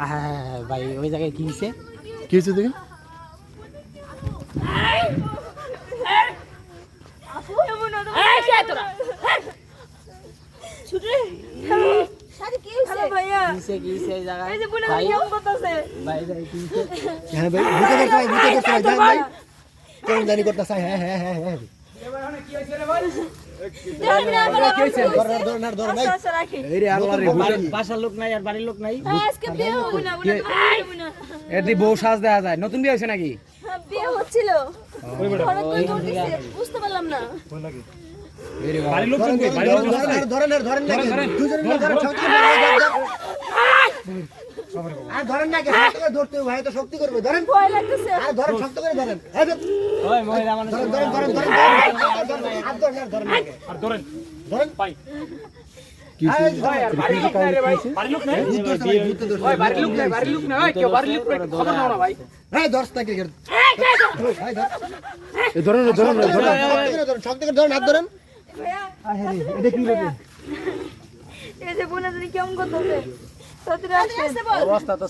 হ্যাঁ ভাই ওই জায়গায় কি হয়েছে কি হয়েছে দেখুন করতেছে হ্যাঁ হ্যাঁ হ্যাঁ হ্যাঁ বউ সাজ দেওয়া যায় নতুন বিয়ে হয়েছে নাকি বিয়ে হচ্ছিল বুঝতে পারলাম না বাড়ির লোকজন ধরেন আর ধরেন না কি হাত করে ভাই তো শক্তি করবে ধরেন। আর ধরেন শক্ত করে ধরেন। ওই মহিলা মানুষ ধরেন ধরেন ধরেন ধরেন আর ধরেন আর ধরেন। আর ধরেন হাত ধরেন। এটা যে বোনা কেমন করতেছে?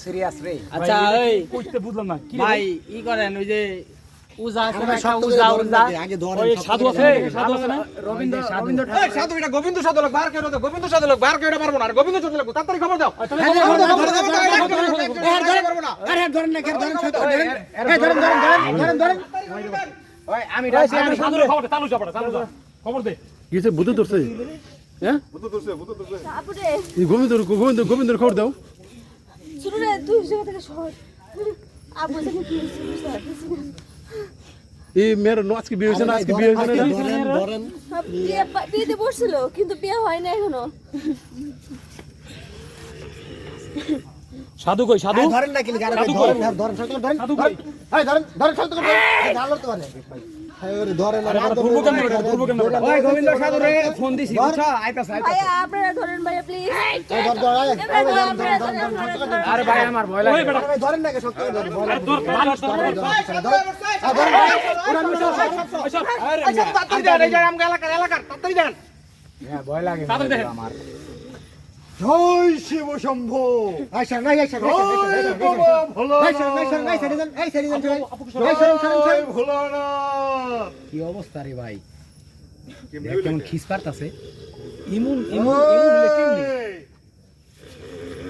সিরিয়াস রে আচ্ছা বুঝলাম ভাই ই যে গোবিন্দ গোবিন্দ গোবিন্দ খবর আমি ধরছে হ্যাঁ গোবিন্দ গোবিন্দ গোবিন্দর খবর দাও এই মেয়ের আজকে বিয়ে হয়েছে না আজকে বিয়ে হয়েছে না ধরেন ধরেন হ্যাঁ, বিয়ে বিয়েতে বসছিল কিন্তু বিয়ে হয় না এখনও সাধু কই সাধু ধরেন না কি গাড়ি সাধু ধরেন? ধরেন ধরেন ধরেন ধরেন ধরেন ধরেন ধরেন ধরেন ভাইয়া প্লিজ এই ধর ধর এই, এই ধরেন ধরেন ধরেন ধরেন ধরেন। আরে ভাই আমার ভয় লাগে ধরেন না ভয় লাগে আমার জয় শিব শম্ভ আচ্ছা নাই আচ্ছা কি অবস্থা রে ভাই কেমন খিস পারতাছে ইমুন ইমুন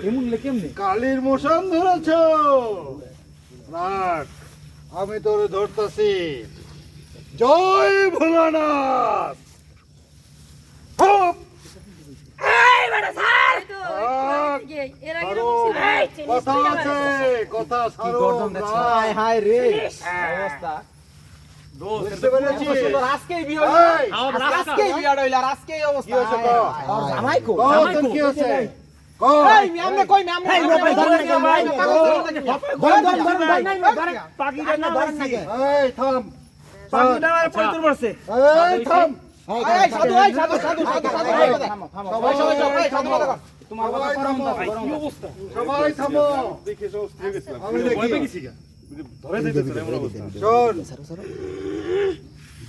ইমুন কেমনে কালীর মোশন ধরেছ রাখ আমি তোরে ধরতাছি জয় ভোলানাথ Oh! Hey, what? কথা আছে কথা সারো। হায় হায় রে অবস্থা বুঝতে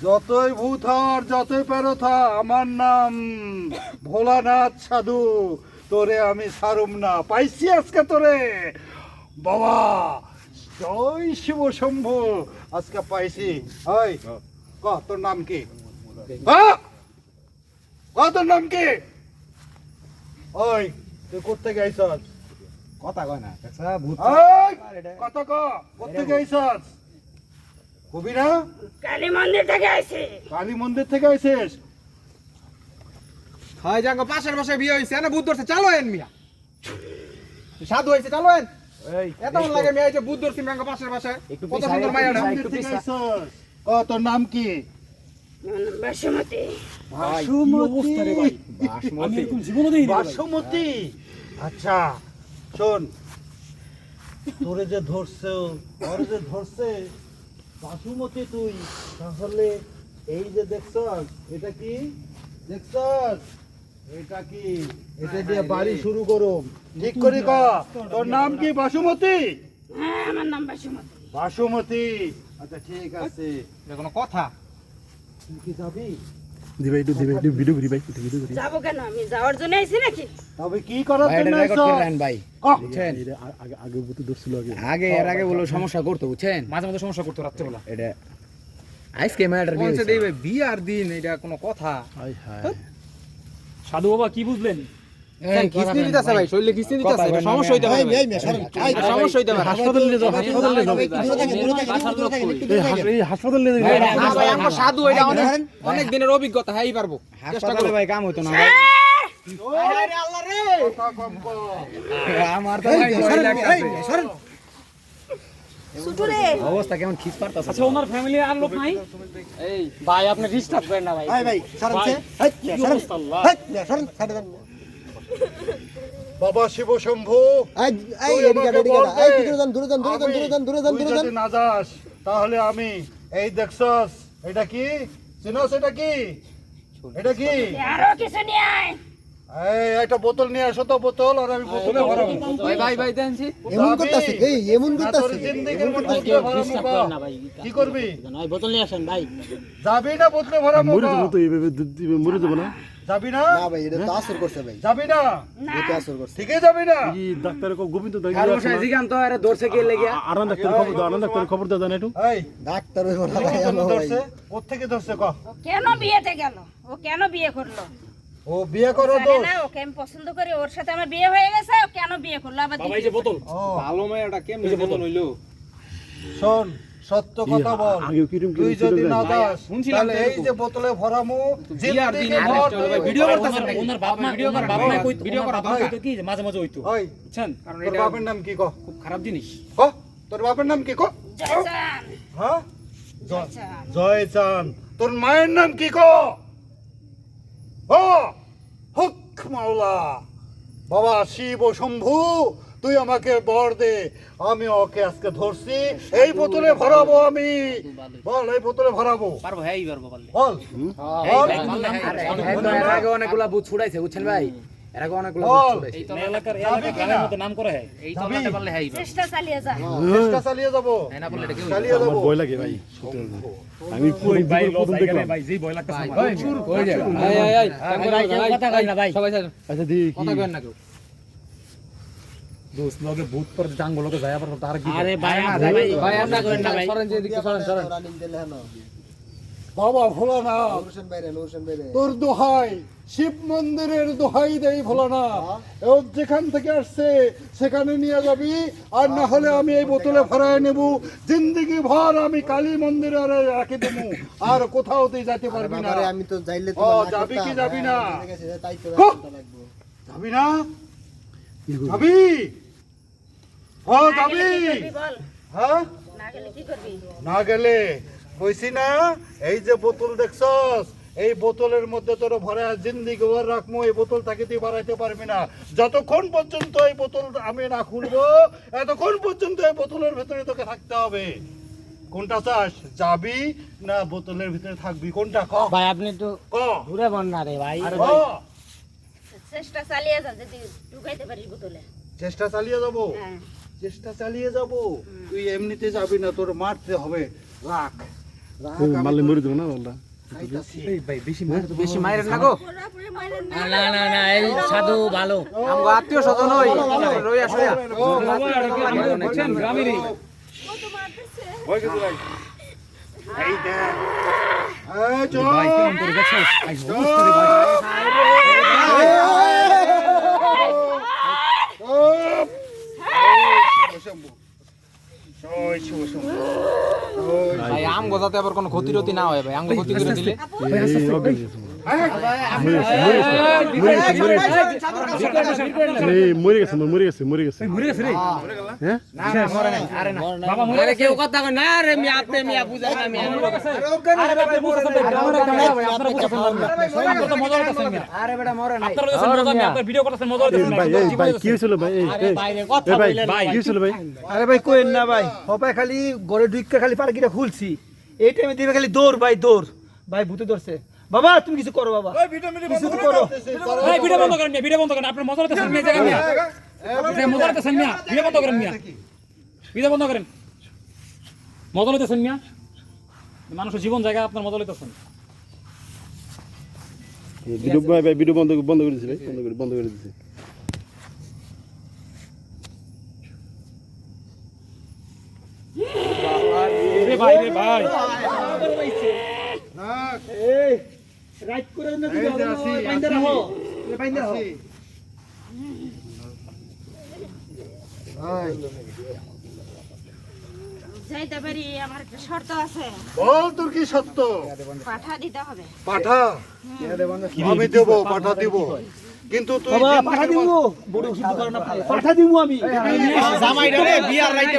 যতই ভূত হওয়ার যতই পেরো থা আমার নাম ভোলানাথ সাধু। তোরে আমি সারুম না। পাইছি আজকে তোরে। বাবা জয় শিব শম্ভু। আজকে পাইছি। হয়। ক তোর নাম কি? হ্যাঁ? ক তোর নাম কি? ওই তুই করতে গেছস কথা কয় না দেখছ ভূত। কত ক করতে গেছস কবি না? কালী মন্দির থেকে আইছে। কালী মন্দির থেকে আইছিস? হয় জাঙ্গো পাশের পাশে বিয়ে হইছে না ভূত ধরছে চালো এন মিয়া। সাধু হইছে চালো এন। এই এত লাগে মিয়া এই যে ভূত ধরছি পাশের পাশে কত সুন্দর মাইয়া না মন্দির থেকে আইছস? ক তোর নাম কি? বাসমতি। বাসমতি। আচ্ছা শোন তোরে যে ধরছে তোরে যে ধরছে বাসুমতি তুই তাহলে এই যে দেখছস এটা কি? দেখছস? এটা কি? এটা দিয়ে বাড়ি শুরু করো ঠিক করে ক। তোর নাম কি? বাসুমতি? হ্যাঁ আমার নাম বাসমতি। বাসুমতি। আচ্ছা ঠিক আছে। এটা কোনো কথা? কি যাবি? দিবে একটু দিবে একটু ভিডিও করি ভাই একটু ভিডিও করি। যাব কেন? আমি যাওয়ার জন্য আইছি নাকি? তবে কি করার জন্য আইছো? ভাই। বুঝছেন আগে আগে বুতে ধরছিল আগে। আগে এর আগে বলো সমস্যা করতো বুঝছেন? মাঝে মাঝে সমস্যা করতো রাত্রেবেলা। এটা আজকে ম্যাটার বলছে দিবে বিয়ার দিন এটা কোনো কথা। হাই হাই সাধু বাবা কি বুঝলেন? ভাই ভাই, ভাই অনেক দিনের অভিজ্ঞতা হ্যাঁ পারব চেষ্টা করলে ভাই কাম হইতো না। ভাই ভাই অবস্থা কেমন? খিস পারতাছে। আচ্ছা ওনার ফ্যামিলি আর লোক নাই? এই ভাই আপনি ডিস্টার্ব করেন না ভাই। এই, ভাই, সরেন ভাই, সে। কি সরেন। বাবা শিব শম্ভু এই, এই, এদিকে এদিকে এই, দূরে যান, দূরে যান, দূরে যান, দূরে যান, দূরে যান, দূরে যান। না যাস তাহলে আমি এই দেখছস এটা কি? চিনস এটা কি? এটা কি? আরও কিছু নিয়ে আয়। একটা বোতল নিয়ে আসো তো বোতল আর আমি বোতলে ভরাবো। ভাই ভাই ভাই দেনছি এমন করতাছে, এই, এমন করতাছে। ক? করেন না ভাই কি করবি? ভাই বোতল নিয়ে আসেন ভাই। যাবি না বোতলে ভরাবো তো এইভাবে দুধ দিবে না? যাবি না? না ভাই, এটা তো আসর করছে ভাই। যাবি না? এটা আসর করছে। ঠিকই যাবি না? কি ডাক্তারের কো গোবিন্দ দাই আর বসে জিগান তো আরে দর্শে কে লেগিয়া আরাম ডাক্তারের খবর দাও আরাম ডাক্তারের খবর দাও জানা একটু। এই ডাক্তার হইবো না ভাই, কেন ভাই। ক? বিয়েতে গেল? ও কেন বিয়ে করল? ও বিয়ে করো তো। না ওকে আমি পছন্দ করি ওর সাথে আমার বিয়ে হয়ে গেছে ও কেন বিয়ে করল? আবার বাবা এই যে বোতল। কেমনে যেমন হইল। শোন সত্য কথা বল। তুই যদি না দাস তাহলে এই যে বোতলে ভরামু ভিডিও করতেছেন ওনার- বাপ মা ভিডিও করা বাপ মা কইতো ভিডিও করা দরকার। কি? মাঝে মাঝে হইতো। ওই। বুঝছেন? কারণ এটা বাপের নাম কি ক? খুব খারাপ জিনিস। ক? তোর বাপের নাম কি ক? জয়চান হ্যাঁ? জয়চান জয় চান তোর মায়ের নাম কি ক? ও! হক মাওলা। বাবা শিব শম্ভু তুই আমাকে বর দে আমি ওকে আজকে ধরছি। এই বোতলে ভরাবো আমি। বল এই বোতলে ভরাবো। পারব হ্যাঁ পারব বল। এর আগে অনেকগুলা ভূত ছুড়াইছে বুঝছেন ভাই? এর আগে অনেকগুলা ভূত বল। ছুড়াইছে। এলাকার এলাকার কিনা? নাম করে হ্যাঁ। এই তলাতে পারলে হ্যাঁ চেষ্টা চালিয়ে যা। চেষ্টা চালিয়ে যাব। না বললে এটা কেউ চালিয়ে আমার ভয় লাগে ভাই আমি প্রথম ভাই লস হয়ে গেলে ভাই যেই ভয় লাগতেছে আমার। কই যায় এই এই এই কথা কয় না ভাই। সবাই আচ্ছা দেখি। কথা কইন না কেউ। দোস্ত লগে ভূত পর জাঙ্গলকে যায় আবার তার কি আরে ভাই ভাই ভাই কথা করেন না ভাই। সরেন যে দিকে সরেন। সরেন হেন। বাবা ভোলানাথ। তোর দোহাই শিব মন্দিরের দোহাই দেই ভোলানাথ ও যেখান থেকে আসছে সেখানে নিয়ে যাবি। আর না হলে আমি এই বোতলে ভরায় নেব। জিন্দগি ভর আমি কালী মন্দিরে আর রাখি দেবো। আর কোথাও তুই যেতে পারবি না। আমি তো যাইলে না যাবি কি যাবি হ্যাঁ, না? তো। যাবি না? যাবি? না যাবি হ্যাঁ? না গেলে কি করবি? না গেলে? কইছি না এই যে বোতল দেখছস এই বোতলের মধ্যে তোর ভরে জিন্দিগি ওর রাখব এই বোতল তাকে তুই বাড়াইতে পারবি না। যতক্ষণ পর্যন্ত এই বোতল আমি না খুলবো এতক্ষণ পর্যন্ত এই বোতলের ভেতরে তোকে থাকতে হবে। কোনটা চাস যাবি না বোতলের ভিতরে থাকবি? কোনটা ক? ভাই আপনি একটু ক? ঘুরে বন না রে ভাই। ক। চেষ্টা চালিয়ে যা যদি ঢুকাইতে পারিস বোতলে। চেষ্টা চালিয়ে যাব? হ্যাঁ। চেষ্টা চালিয়ে যাব তুই এমনিতে যাবি না তোর মারতে হবে রাখ মারলে মরে যাব না বললা খাইতাছি। এই ভাই বেশি মার বেশি মাইরেন না গো পুরোপুরি মারেন না না না না এই সাধু ভালো আমগো আত্মীয় স্বজন হই রই আসে ও, বুঝছেন গ্রামেরই কত মারতেছে ভয় কিছু নাই। এই দেখ। এই চল। ভাই কেমন করে দেখছ আই চল। চুপ। ওই শিবশম্ভু। ওই শিবশম্ভু। ওই ভাই আমগো যাতে আবার কোনো ক্ষতি রতি না হয় ভাই আমগো ক্ষতি করে দিলে। আরে ভাই বুঝছেন না ভাই? হপায় খালি ঘরে ঢুকে খালি পার্কিটা খুলছি। এই টাইমে দিবে খালি দৌড় ভাই দৌড়। ভাই ভূতে ধরছে। বাবা তুমি কিছু করো বাবা। কিছু তো করো। ভাই ভিডিও বন্ধ করেন মিয়া ভিডিও বন্ধ করেন। আপনি মজা করতেছেন মিয়া। জায়গা মিয়া যে মজা করতেছেন মিয়া। ভিডিও বন্ধ করেন মিয়া। ভিডিও বন্ধ করেন। মজা লইতেছেন মিয়া। মানুষের জীবন জায়গা আপনার মজা লইতেছেন ভিডিও ভাই ভাই ভিডিও বন্ধ বন্ধ করে দিছি ভাই। বন্ধ করে বন্ধ করে দিছি। রে ভাই রে ভাই। এই রাইট করে না তুমি এই যে আসি, বাইন্দা রাখো। বাইন্দা রাখো। যাইতে পারি আমার একটা শর্ত আছে। বল তোর কি সত্য পাঠা দিতে হবে। পাঠা? আমি দেবো পাঠা দিব। কিন্তু তুই পাঠা দিমু বড় শুদ্ধ করো না পাঠা দিমু আমি জামাইটা রে বিয়ার রাইতে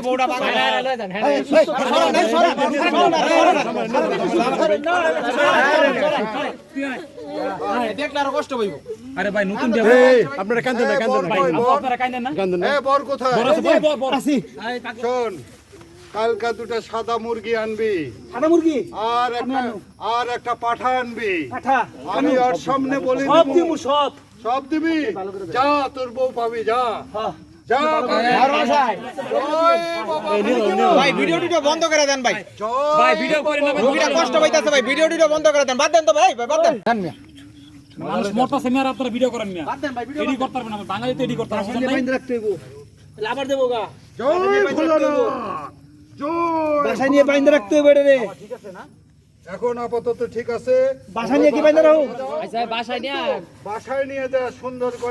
দেখলে আরও কষ্ট পাইব আরে ভাই নতুন আপনারা কান্দেন না কান্দেন না। আপনারা কাইন্দেন না কান্দেন না বর কোথায় আছে শোন কালকা দুটা সাদা মুরগি আনবি সাদা মুরগি আর একটা আর একটা পাঠা আনবি পাঠা আমি ওর সামনে বলি সব দিব। দিমু সব সব দিবি? যা তোর বউ পাবি যা। হ্যাঁ। ভাই। ভিডিও টিডিও বন্ধ করে দেন ভাই। জয় ভাই ভিডিও করে না ভাই কষ্ট পাইতাছে ভাই। ভিডিও টিডিও বন্ধ করে দেন। বাদ দেন তো ভাই ভাই, বাদ দেন। মানুষ মরতাছে মিয়া আপনারা ভিডিও করেন মিয়া। এডি করতে পারবেন না বাঙালিতে এডি করতে পারবেন না বাইন্দা রাখতে হইব। তাহলে আবার দেবো গা। জয় ভোলানাথ জয় বাসা নিয়ে বাইন্দা রাখতে হইব এটা রে এখন আপাতত ঠিক আছে। বাসা নিয়ে কি বাইন্দা রাখো আচ্ছা বাসায় নিয়ে বাসায় নিয়ে যা সুন্দর করে